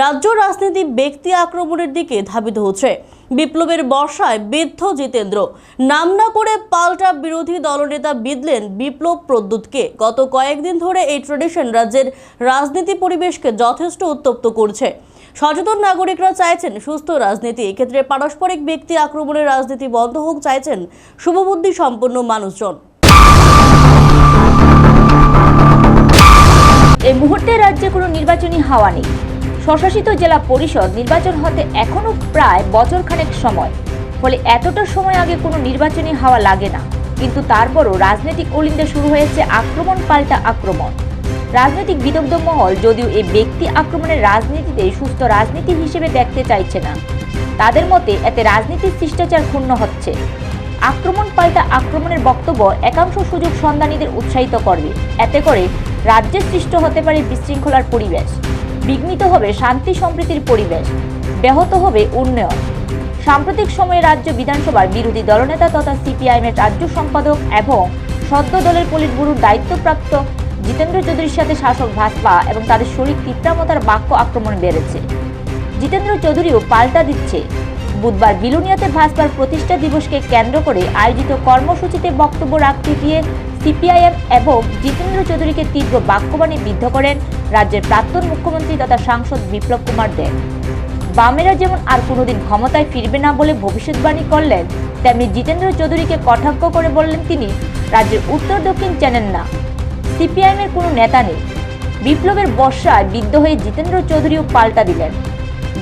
রাজ্য রাজনীতি ব্যক্তি আক্রমণের দিকে ধাবিত হচ্ছে। বিপ্লবের বর্ষায় বিদ্ধ জিতেন্দ্র। নাম না করে পাল্টা বিরোধী দলনেতা বিদলেন বিপ্লব প্রদ্যুৎকে গত কয়েকদিন ধরে এই ট্রেডিশন রাজ্যের রাজনীতি পরিবেশকে যথেষ্ট উত্তপ্ত করছে। সচেতন নাগরিকরা চাইছেন সুস্থ রাজনীতি। এক্ষেত্রে পারস্পরিক ব্যক্তি আক্রমণের রাজনীতি বন্ধ হোক চাইছেন শুভবুদ্ধি সম্পন্ন মানুষজন। এই মুহূর্তে রাজ্যে কোনো নির্বাচনী হাওয়া নেই। স্বশাসিত জেলা পরিষদ নির্বাচন হতে এখনও প্রায় বছরখানেক সময়। ফলে এতটা সময় আগে কোনো নির্বাচনী হাওয়া লাগে না। কিন্তু তারপরও রাজনৈতিক অলিন্দে শুরু হয়েছে আক্রমণ, পাল্টা আক্রমণ। রাজনৈতিক বিদগ্ধ মহল যদিও এই ব্যক্তি আক্রমণের রাজনীতিতে সুস্থ রাজনীতি হিসেবে দেখতে চাইছে না। তাদের মতে এতে রাজনীতির শিষ্টাচার ক্ষুণ্ণ হচ্ছে। আক্রমণ, পাল্টা আক্রমণের বক্তব্য একাংশ সুযোগ সন্ধানীদের উৎসাহিত করবে। এতে করে রাজ্যে সৃষ্ট হতে পারে বিশৃঙ্খলার পরিবেশ। বিঘ্নিত হবে শান্তি সম্প্রীতির পরিবেশ, ব্যাহত হবে উন্নয়ন। সাম্প্রতিক সময়ে রাজ্য বিধানসভার বিরোধী দলনেতা তথা সিপিআইএমের রাজ্য সম্পাদক এবং সদ্য দলের পুলিশ গুরুর দায়িত্বপ্রাপ্ত জিতেন্দ্র চৌধুরীর সাথে শাসক ভাজপা এবং তাদের শরীর তিপ্রামতার বাক্য আক্রমণ বেড়েছে। জিতেন্দ্র চৌধুরীও পাল্টা দিচ্ছে। বুধবার বিলুনিয়াতে ভাজপার প্রতিষ্ঠা দিবসকে কেন্দ্র করে আয়োজিত কর্মসূচিতে বক্তব্য রাখতে গিয়ে সিপিআইএম এবং জিতেন্দ্র চৌধুরীকে তীব্র বাক্যবাণী বিদ্ধ করেন রাজ্যের প্রাক্তন মুখ্যমন্ত্রী তথা সাংসদ বিপ্লব কুমার দেব বামেরা যেমন আর কোনোদিন ক্ষমতায় ফিরবে না বলে ভবিষ্যৎবাণী করলেন, তেমনি জিতেন্দ্র চৌধুরীকে কটাক্ষ করে বললেন তিনি, রাজ্যের উত্তর, দক্ষিণ চেনেন না। সিপিআইএমের কোনো নেতা নেই। বিপ্লবের বর্ষায় বিদ্ধ হয়ে জিতেন্দ্র চৌধুরীও পাল্টা দিলেন।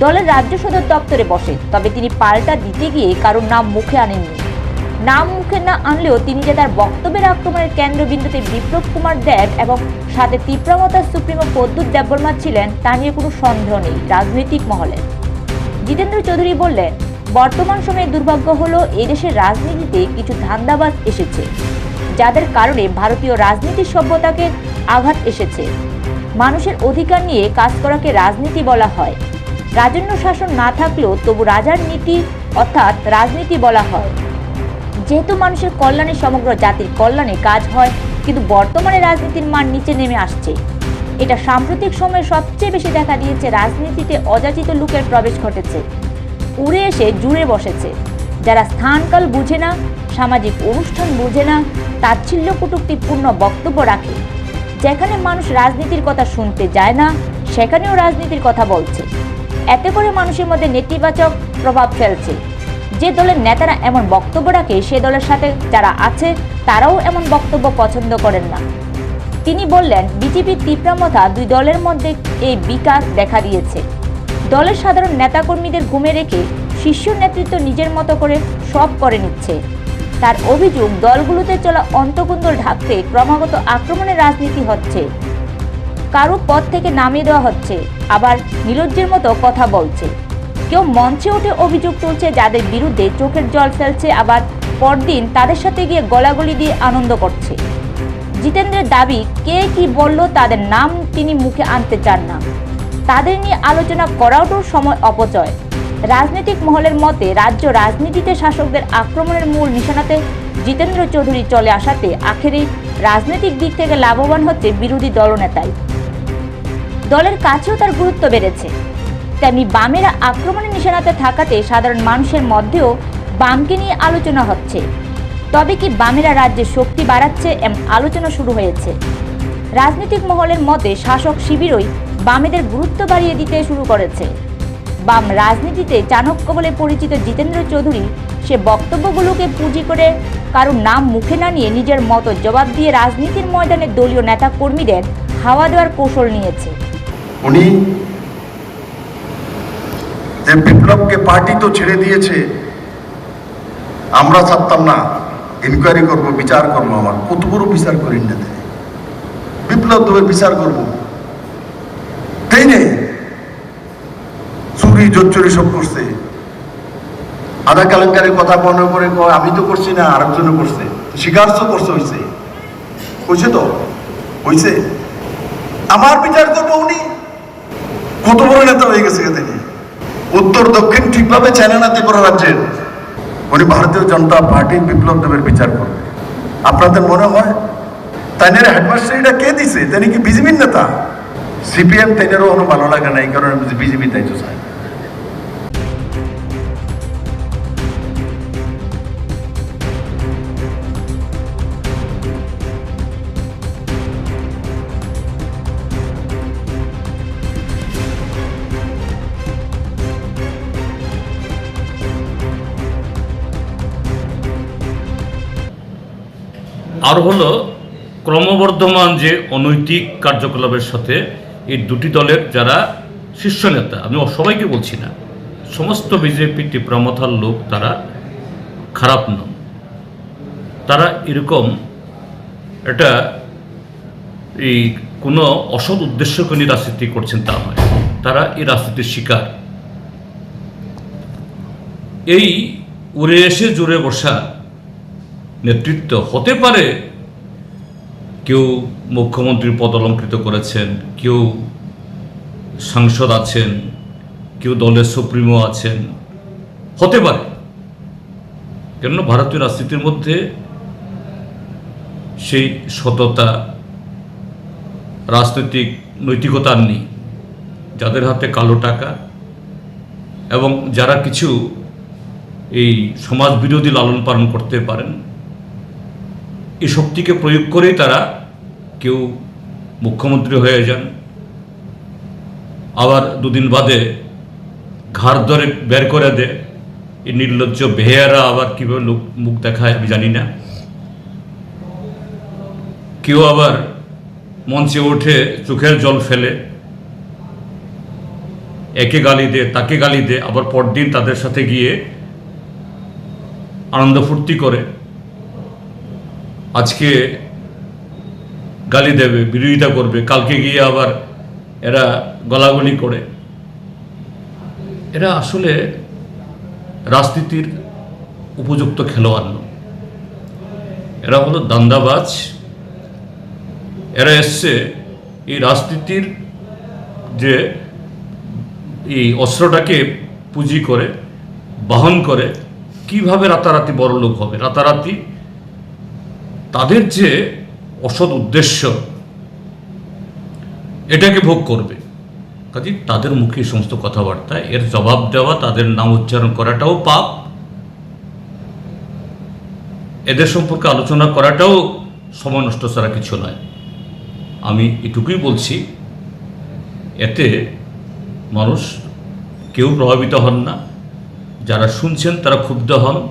দলের রাজ্য সদর দপ্তরে বসে। তবে তিনি পাল্টা দিতে গিয়ে কারোর নাম মুখে আনেননি। নাম মুখে না আনলেও তিনি যে তার বক্তব্যের আক্রমণের কেন্দ্রবিন্দুতে বিপ্লব কুমার দেব এবং সাথে তীব্রমতার সুপ্রিমো প্রদ্যুৎ দেববর্মা ছিলেন, তা নিয়ে কোনো সন্দেহ নেই রাজনৈতিক মহলে। জিতেন্দ্র চৌধুরী বললেন, বর্তমান সময়ে দুর্ভাগ্য হলো এদেশের রাজনীতিতে কিছু ধান্দাবাজ এসেছে, যাদের কারণে ভারতীয় রাজনীতি সভ্যতাকে আঘাত এসেছে। মানুষের অধিকার নিয়ে কাজ করাকে রাজনীতি বলা হয়। রাজন্য শাসন না থাকলেও তবু রাজার নীতি অর্থাৎ রাজনীতি বলা হয়। যেহেতু মানুষের কল্যাণে সমগ্র জাতির কল্যাণে কাজ হয়, কিন্তু বর্তমানে রাজনীতির মান নিচে নেমে আসছে। এটা সাম্প্রতিক সময়ে সবচেয়ে বেশি দেখা দিয়েছে রাজনীতিতে অযাচিত লোকের প্রবেশ ঘটেছে। উড়ে এসে জুড়ে বসেছে। যারা স্থানকাল বুঝে না, সামাজিক অনুষ্ঠান বুঝে না, তাচ্ছিল্য কটুক্তিপূর্ণ বক্তব্য রাখে। যেখানে মানুষ রাজনীতির কথা শুনতে যায় না, সেখানেও রাজনীতির কথা বলছে। এতে করে মানুষের মধ্যে নেতিবাচক প্রভাব ফেলছে। যে দলের নেতারা এমন বক্তব্য রাখে, সে দলের সাথে যারা আছে, তারাও এমন বক্তব্য পছন্দ করেন না। তিনি বললেন, বিজেপির তীব্রামতা দুই দলের মধ্যে এই বিকাশ দেখা দিয়েছে। দলের সাধারণ নেতাকর্মীদের ঘুমে রেখে শীর্ষ নেতৃত্ব নিজের মতো করে সব করে নিচ্ছে। তার অভিযোগ, দলগুলোতে চলা অন্তকুন্দল ঢাকতে ক্রমাগত আক্রমণের রাজনীতি হচ্ছে। কারও পদ থেকে নামিয়ে দেওয়া হচ্ছে। আবার নিলজ্জের মতো কথা বলছে। কেউ মঞ্চে উঠে অভিযোগ তুলছে যাদের বিরুদ্ধে চোখের জল ফেলছে, আবার পরদিন তাদের সাথে গিয়ে গলাগলি দিয়ে আনন্দ করছে। জিতেন্দ্রের দাবি, কে কি বলল, তাদের নাম তিনি মুখে আনতে চান না। তাদের নিয়ে আলোচনা করাটাও সময় অপচয়। রাজনৈতিক মহলের মতে, রাজ্য রাজনীতিতে শাসকদের আক্রমণের মূল নিশানাতে জিতেন্দ্র চৌধুরী চলে আসাতে আখেরে রাজনৈতিক দিক থেকে লাভবান হচ্ছে বিরোধী দলনেতাই। দলের কাছেও তার গুরুত্ব বেড়েছে। তেমনি বামেরা আক্রমণের নিশানাতে থাকাতে সাধারণ মানুষের মধ্যেও বামকে নিয়ে আলোচনা হচ্ছে। তবে কি বামেরা রাজ্যে শক্তি বাড়াচ্ছে এমন আলোচনা শুরু হয়েছে। রাজনৈতিক মহলের মতে শাসক শিবিরই বামেদের গুরুত্ব বাড়িয়ে দিতে শুরু করেছে। বাম রাজনীতিতে চাণক্য বলে পরিচিত জিতেন্দ্র চৌধুরী সে বক্তব্যগুলোকে পুঁজি করে কারোর নাম মুখে না নিয়ে নিজের মতো জবাব দিয়ে রাজনীতির ময়দানে দলীয় নেতা কর্মীদের হাওয়া দেওয়ার কৌশল নিয়েছে। উনি যে বিপ্লবকে পার্টি তো ছেড়ে দিয়েছে, আমরা ছাড়তাম না। ইনকোয়ারি করব, বিচার করব আমার। কত বড় বিচার করি তিনি। বিপ্লব দেবে বিচার করব। তাই নেই চুরি, জোচ্চুরি সব করছে। আধা কেলেঙ্কারের কথা মনে করে আমি তো করছি না আরেকজনে করছে। স্বীকার তো করছে হয়েছে হয়েছে তো? হয়েছে আমার বিচার করব উনি। কত বড় নেতা হয়ে গেছে তিনি উত্তর, দক্ষিণ ঠিকভাবে চেনে না ত্রিপুরা রাজ্যের। উনি ভারতীয় জনতা পার্টির বিপ্লব দেবের বিচার করবে। আপনাদের মনে হয়? তাইনের হেডমাস্টারিটা কে দিছে? তিনি কি বিজেপির নেতা? সিপিএম তাইনেরও কোনো ভালো লাগে না, এই কারণে বিজেপি দায়িত্ব চায়। আর হলো ক্রমবর্ধমান যে অনৈতিক কার্যকলাপের সাথে এই দুটি দলের যারা শীর্ষ নেতা, আমি সবাইকে বলছি না, সমস্ত বিজেপি তীব্রমথার লোক তারা খারাপ নন। তারা এরকম এটা এই কোনো অসৎ উদ্দেশ্যকে নিয়ে রাজনীতি করছেন তা নয়, তারা এই রাজনীতির শিকার। এই উড়ে এসে জুড়ে বসা নেতৃত্ব হতে পারে। কেউ মুখ্যমন্ত্রীর পদ অলঙ্কৃত করেছেন, কেউ সাংসদ আছেন, কেউ দলের সুপ্রিমো আছেন, হতে পারে। কেননা ভারতীয় রাজনীতির মধ্যে সেই সততা, রাজনৈতিক নৈতিকতা আর নেই। যাদের হাতে কালো টাকা এবং যারা কিছু এই সমাজ বিরোধী লালন পালন করতে পারেন এই শক্তিকে প্রয়োগ করেই তারা কেউ মুখ্যমন্ত্রী হয়ে যান। আবার দুদিন বাদে ঘাড় ধরে বের করে দেয় এই নির্লজ্জ বেহেয়ারা আবার কীভাবে লোক মুখ দেখায় আমি জানি না। কেউ আবার মঞ্চে ওঠে চোখের জল ফেলে। একে গালি দে, তাকে গালি দে, আবার পরদিন তাদের সাথে গিয়ে আনন্দ ফুর্তি করে। আজকে গালি দেবে, বিরোধিতা করবে। কালকে গিয়ে আবার এরা গলাগলি করে। এরা আসলে রাজনীতির উপযুক্ত খেলোয়াড় নয়। এরা হলো দান্দাবাজ। এরা এসছে এই রাজনীতির যে এই অস্ত্রটাকে পুঁজি করে, বাহন করে, কীভাবে রাতারাতি বড় লোক হবে? রাতারাতি তাদের যে অসৎ উদ্দেশ্য, এটাকে ভোগ করবে। কাজে তাদের মুখে সমস্ত কথাবার্তা, এর জবাব দেওয়া, তাদের নাম উচ্চারণ করাটাও পাপ। এদের সম্পর্কে আলোচনা করাটাও সময় নষ্ট ছাড়া কিছু নয়। আমি এটুকুই বলছি, এতে মানুষ কেউ প্রভাবিত হন না। যারা শুনছেন তারা ক্ষুব্ধ হন।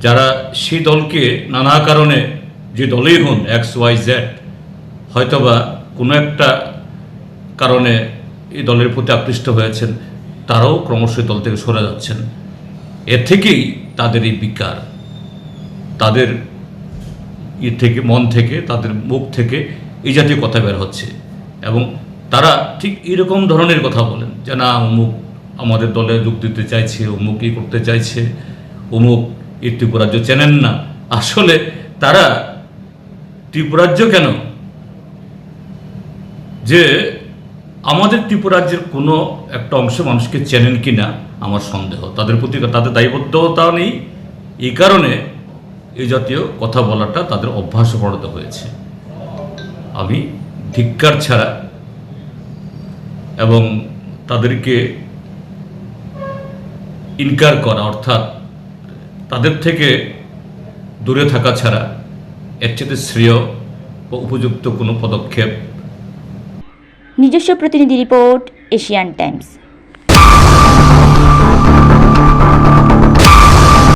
যারা সেই দলকে নানা কারণে যে দলেই হন এক্স ওয়াই জেড হয়তোবা কোনো একটা কারণে এই দলের প্রতি আকৃষ্ট হয়েছেন, তারাও ক্রমশ দল থেকে সরে যাচ্ছেন। এর থেকেই তাদের এই বিকার। তাদের ইয়ে থেকে, মন থেকে, তাদের মুখ থেকে এই জাতীয় কথা বের হচ্ছে। এবং তারা ঠিক এরকম ধরনের কথা বলেন যে, না, অমুক আমাদের দলে যোগ দিতে চাইছে, অমুক ই করতে চাইছে, অমুক এই ত্রিপুরাজ্য চেনেন না। আসলে তারা ত্রিপুরাজ্য কেন? যে আমাদের ত্রিপুরাজ্যের কোনো একটা অংশ মানুষকে চেনেন কি না আমার সন্দেহ। তাদের প্রতি তাদের দায়বদ্ধতা নেই। এই কারণে এই জাতীয় কথা বলাটা তাদের অভ্যাসে পরিণত হয়েছে। আমি ধিক্কার ছাড়া এবং তাদেরকে ইনকার করা অর্থাৎ তাদের থেকে দূরে থাকা ছাড়া এর চেয়ে শ্রেয় ও উপযুক্ত কোনো পদক্ষেপ? নিজস্ব প্রতিনিধি রিপোর্ট, এশিয়ান টাইমস।